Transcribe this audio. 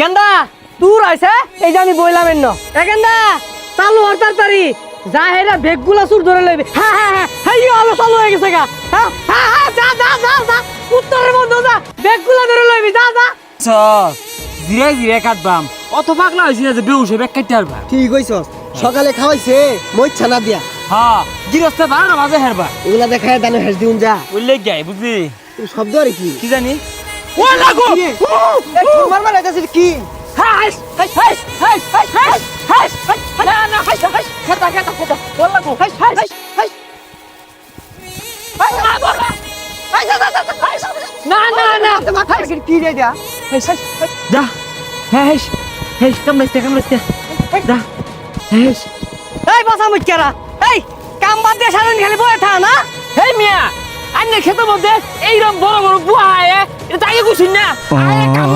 গেন্দা তুর আইছে? এই যে আমি বইলাম এন্ন। এ গেন্দা চালু হর তাড়াতাড়ি। যা হেরা বেগগুলা সুর ধরে লইবে। হ্যাঁ হ্যাঁ হ্যাঁ হ্যাঁ ইয়ে আলো চালু হয়ে গেছে গা। হ্যাঁ হ্যাঁ হ্যাঁ যা যা যা যা উত্তরের বন্ধু যা বেগগুলা ধরে লইবি যা যা। জিরে জিরে কাটবাম। অত পাগলা হয়েছি না যে বেউসে বেগ কাটতে পারবা। ঠিক কইছস? সকালে খাওয়াইছে মই ছানা দিয়া। হ্যাঁ গিরস্তে বারোটা বাজে হেরবা। এগুলা দেখায় দানে হেস দিউন যা। উল্লে গাই বুঝলি? শব্দ আর কি? কি জানি? খেতে মধ্যে এইরকম বড় বড় বুয়া তাই কইছিন না? আরে কাম